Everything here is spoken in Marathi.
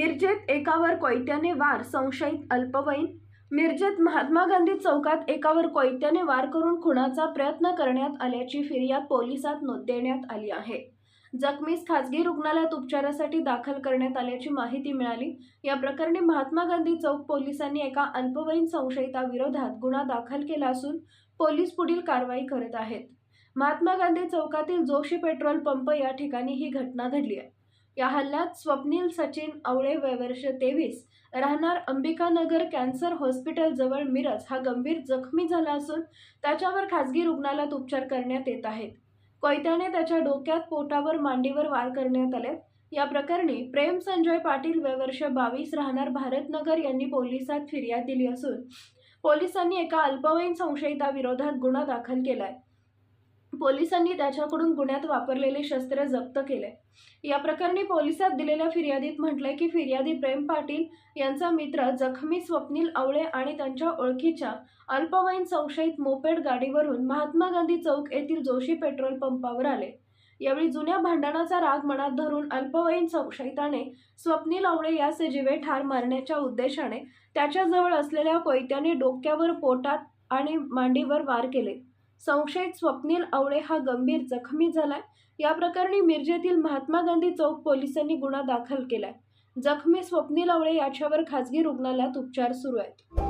मिरजेत एकावर कोयत्याने वार संशयित अल्पवयीन. मिरजेत महात्मा गांधी चौकात एकावर कोयत्याने वार करून खुणाचा प्रयत्न करण्यात आल्याची फिर्याद पोलिसात नोंद देण्यात आली आहे. जखमीस खासगी रुग्णालयात उपचारासाठी दाखल करण्यात आल्याची माहिती मिळाली. या प्रकरणी महात्मा गांधी चौक पोलिसांनी एका अल्पवयीन संशयिताविरोधात गुन्हा दाखल केला असून पोलीस पुढील कारवाई करत आहेत. महात्मा गांधी चौकातील जोशी पेट्रोल पंप या ठिकाणी ही घटना घडली आहे. या हल्ल्यात स्वप्नील सचिन आवळे वयवर्ष तेवीस राहणार अंबिकानगर कॅन्सर हॉस्पिटल जवळ मिरज हा गंभीर जखमी झाला असून त्याच्यावर खासगी रुग्णालयात उपचार करण्यात येत आहेत. कोयत्याने त्याच्या डोक्यात पोटावर मांडीवर वार करण्यात आले. या प्रकरणी प्रेम संजय पाटील वयवर्ष बावीस राहणार भारतनगर यांनी पोलिसात फिर्याद दिली असून पोलिसांनी एका अल्पवयीन संशयिताविरोधात गुन्हा दाखल केलाय. पोलिसांनी त्याच्याकडून गुन्ह्यात वापरलेले शस्त्र जप्त केले. या प्रकरणी पोलिसात दिलेल्या फिर्यादीत म्हटलंय की फिर्यादी प्रेम पाटील यांचा मित्र जखमी स्वप्नील आवळे आणि त्यांच्या ओळखीच्या अल्पवयीन संशयित मोपेड गाडीवरून महात्मा गांधी चौक येथील जोशी पेट्रोल पंपावर आले. यावेळी जुन्या भांडणाचा राग मनात धरून अल्पवयीन संशयिताने स्वप्नील आवळे यास जीवे ठार मारण्याच्या उद्देशाने त्याच्याजवळ असलेल्या कोयत्याने डोक्यावर पोटात आणि मांडीवर वार केले. संशयित स्वप्नील आवळे हा गंभीर जखमी झालाय. या प्रकरणी मिरजेतील महात्मा गांधी चौक पोलिसांनी गुन्हा दाखल केलाय. जखमी स्वप्नील आवळे याच्यावर खासगी रुग्णालयात उपचार सुरू आहेत.